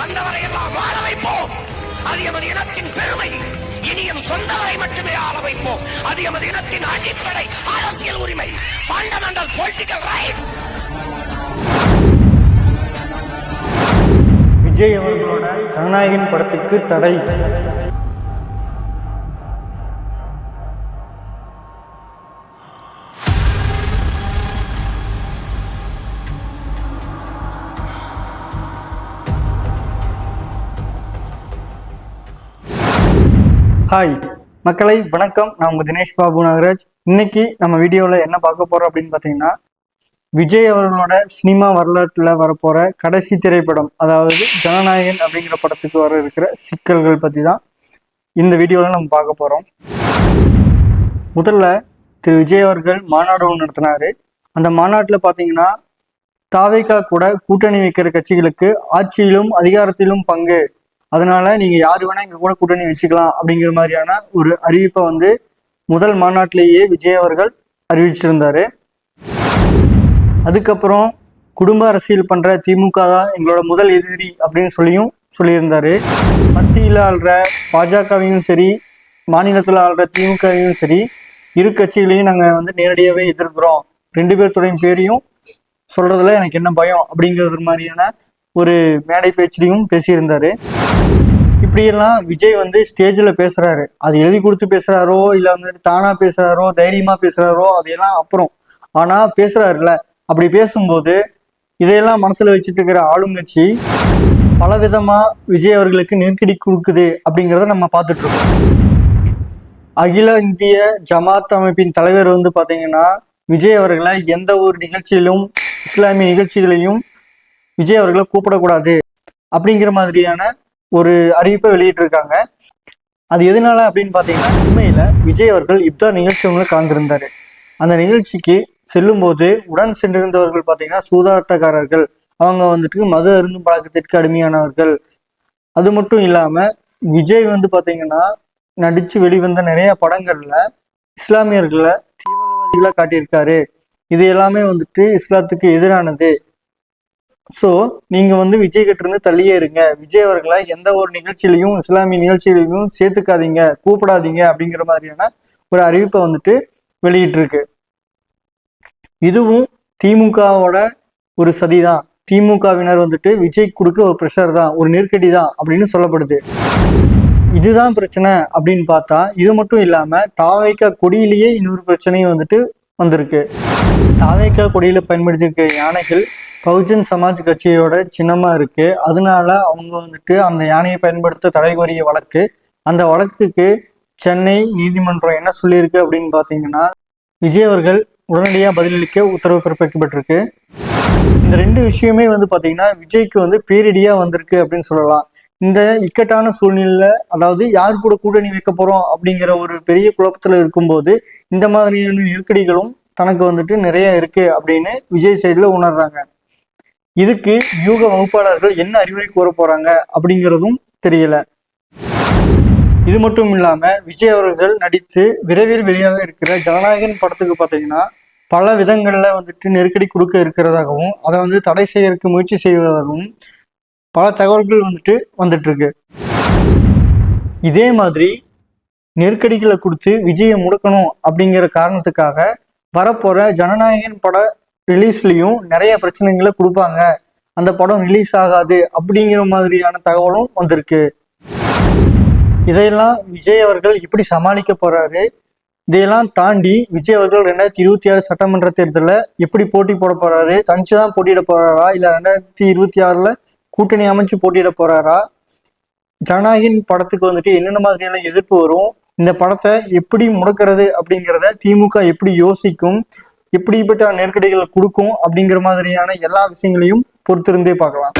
வந்தவரை எல்லாம் வாழ வைப்போம். அது எமது இனத்தின் பெருமை. இனியும் சொந்தவரை மட்டுமே ஆள வைப்போம். அது எமது இனத்தின் அடிப்படை அரசியல் உரிமை. ஃபண்டமெண்டல் பொலிட்டிக்கல் ரைட்ஸ் விஜய் அவர்களோட ஜனநாயகன் படத்துக்கு தடை. ஹாய் மக்களை வணக்கம். நான் உங்க தினேஷ் பாபு நாகராஜ். இன்னைக்கு நம்ம வீடியோவில் என்ன பார்க்க போறோம் அப்படின்னு பார்த்தீங்கன்னா விஜய் அவர்களோட சினிமா வரலாற்றில் வரப்போற கடைசி திரைப்படம் அதாவது ஜனநாயகன் அப்படிங்கிற படத்துக்கு வர இருக்கிற சிக்கல்கள் பற்றி தான் இந்த வீடியோவில் நம்ம பார்க்க போகிறோம் முதல்ல திரு விஜய் அவர்கள் மாநாடு ஒன்று நடத்தினாரு. அந்த மாநாட்டில் பார்த்தீங்கன்னா தாவேகா கூட கூட்டணி வைக்கிற கட்சிகளுக்கு ஆட்சியிலும் அதிகாரத்திலும் பங்கு அதனால நீங்க யாரு வேணா எங்க கூட கூட்டணி வச்சுக்கலாம் அப்படிங்கிற மாதிரியான ஒரு அறிவிப்பை வந்து முதல் மாநாட்டிலேயே விஜய் அவர்கள் அறிவிச்சிருந்தாரு. அதுக்கப்புறம் குடும்ப அரசியல் பண்ற திமுக தான் எங்களோட முதல் எதிரி அப்படின்னு சொல்லியும் சொல்லியிருந்தாரு. மத்தியில் ஆள்ற பாஜகவையும் சரி மாநிலத்தில் ஆள்ற திமுகவையும் சரி இரு கட்சிகளையும் நாங்கள் வந்து நேரடியாகவே எதிர்க்கிறோம். ரெண்டு பேர்த்துடைய பேரையும் சொல்றதுல எனக்கு என்ன பயம் அப்படிங்கிறது மாதிரியான ஒரு மேடை பேச்சிலையும் பேசியிருந்தாரு. இப்படியெல்லாம் விஜய் வந்து ஸ்டேஜில் பேசுறாரு. அது எழுதி கொடுத்து பேசுறாரோ இல்லை வந்துட்டு தானா பேசுறாரோ தைரியமா பேசுறாரோ அதையெல்லாம் அப்புறம். ஆனா பேசுறாருல அப்படி பேசும்போது இதையெல்லாம் மனசுல வச்சுட்டு இருக்கிற ஆளுங்கட்சி பல விதமா விஜய் அவர்களுக்கு நெருக்கடி கொடுக்குது அப்படிங்கிறத நம்ம பார்த்துட்டு இருக்கோம் அகில இந்திய ஜமாத் அமைப்பின் தலைவர் வந்து பாத்தீங்கன்னா விஜய் அவர்களை எந்த ஒரு நிகழ்ச்சியிலும் இஸ்லாமிய நிகழ்ச்சிகளையும் விஜய் அவர்களை கூப்பிடக்கூடாது அப்படிங்கிற மாதிரியான ஒரு அறிவிப்பை வெளியிட்டிருக்காங்க. அது எதனால அப்படின்னு பார்த்தீங்கன்னா உண்மையில் விஜய் அவர்கள் இப்தார் நிகழ்ச்சி ஒன்று கலந்திருந்தாரு. அந்த நிகழ்ச்சிக்கு செல்லும்போது உடன் சென்றிருந்தவர்கள் பார்த்தீங்கன்னா சூதாட்டக்காரர்கள் அவங்க வந்துட்டு மது அருந்தும் பழக்கத்திற்கு அடிமையானவர்கள். அது மட்டும் இல்லாமல் விஜய் வந்து பார்த்தீங்கன்னா நடித்து வெளிவந்த நிறைய படங்களில் இஸ்லாமியர்களை தீவிரவாதிகளாக காட்டியிருக்காரு. இது எல்லாமே வந்துட்டு இஸ்லாத்துக்கு எதிரானது. ஸோ நீங்க வந்து விஜய் கிட்ட இருந்து தள்ளியே இருங்க. விஜய் அவர்களை எந்த ஒரு நிகழ்ச்சியிலையும் இஸ்லாமிய நிகழ்ச்சியிலையும் சேர்த்துக்காதீங்க கூப்பிடாதீங்க அப்படிங்கிற மாதிரியான ஒரு அறிவிப்பை வந்துட்டு வெளியிட்டிருக்கு. இதுவும் திமுகவோட ஒரு சதிதான். திமுகவினர் வந்துட்டு விஜய் கொடுக்க ஒரு ப்ரெஷர் தான் ஒரு நெருக்கடி தான் அப்படின்னு சொல்லப்படுது. இதுதான் பிரச்சனை அப்படின்னு பார்த்தா இது மட்டும் இல்லாம தாவைக்கா கொடியிலேயே இன்னொரு பிரச்சனையும் வந்துட்டு வந்திருக்கு. தாவேக்கா குடியில் பயன்படுத்தியிருக்க யானைகள் பகுஜன் சமாஜ் கட்சியோட சின்னமாக இருக்குது அதனால அவங்க வந்துட்டு அந்த யானையை பயன்படுத்த தடை கோரிய வழக்கு. அந்த வழக்குக்கு சென்னை நீதிமன்றம் என்ன சொல்லியிருக்கு அப்படின்னு பார்த்தீங்கன்னா விஜய் அவர்கள் உடனடியாக பதிலளிக்க உத்தரவு பிறப்பிக்கப்பட்டிருக்கு. இந்த ரெண்டு விஷயமே வந்து பார்த்தீங்கன்னா விஜய்க்கு வந்து பேரிடியாக வந்திருக்கு அப்படின்னு சொல்லலாம். இந்த இக்கட்டான சூழ்நிலையில அதாவது யார் கூட கூட்டணி வைக்க போறோம் அப்படிங்கிற ஒரு பெரிய குழப்பத்துல இருக்கும்போது இந்த மாதிரியான நெருக்கடிகளும் தனக்கு வந்துட்டு நிறைய இருக்கு அப்படின்னு விஜய் சைடுல உணர்றாங்க. இதுக்கு யூக வகுப்பாளர்கள் என்ன அறிவுரை கூற போறாங்க அப்படிங்கிறதும் தெரியல. இது மட்டும் இல்லாம விஜய் அவர்கள் நடித்து விரைவில் வெளியாக இருக்கிற ஜனநாயகன் படத்துக்கு பார்த்தீங்கன்னா பல விதங்கள்ல வந்துட்டு நெருக்கடி கொடுக்க இருக்கிறதாகவும் அதை வந்து தடை செய்யறதுக்கு முயற்சி செய்வதாகவும் பல தகவல்கள் வந்துட்டு வந்துட்டு இருக்கு இதே மாதிரி நெருக்கடிகளை கொடுத்து விஜயை முடக்கணும் அப்படிங்கிற காரணத்துக்காக வரப்போற ஜனநாயகன் பட ரிலீஸ்லயும் நிறைய பிரச்சனைகளை கொடுப்பாங்க. அந்த படம் ரிலீஸ் ஆகாது அப்படிங்கிற மாதிரியான தகவலும் வந்திருக்கு. இதையெல்லாம் விஜய் அவர்கள் எப்படி சமாளிக்க போறாரு. இதையெல்லாம் தாண்டி விஜய் அவர்கள் ரெண்டாயிரத்தி இருபத்தி ஆறு சட்டமன்ற தேர்தலில் எப்படி போட்டி போட போறாரு. தனிச்சு தான் போட்டியிட போறாரா? இல்ல ரெண்டாயிரத்தி இருபத்தி ஆறுல கூட்டணி அமைச்சு போட்டியிட போறாரா? ஜனநாயகின் படத்துக்கு வந்துட்டு என்னென்ன மாதிரியான எதிர்ப்பு வரும்? இந்த படத்தை எப்படி முடக்கிறது அப்படிங்கிறத திமுக எப்படி யோசிக்கும்? எப்படிப்பட்ட நெருக்கடிகளை கொடுக்கும் அப்படிங்கிற மாதிரியான எல்லா விஷயங்களையும் பொறுத்திருந்தே பார்க்கலாம்.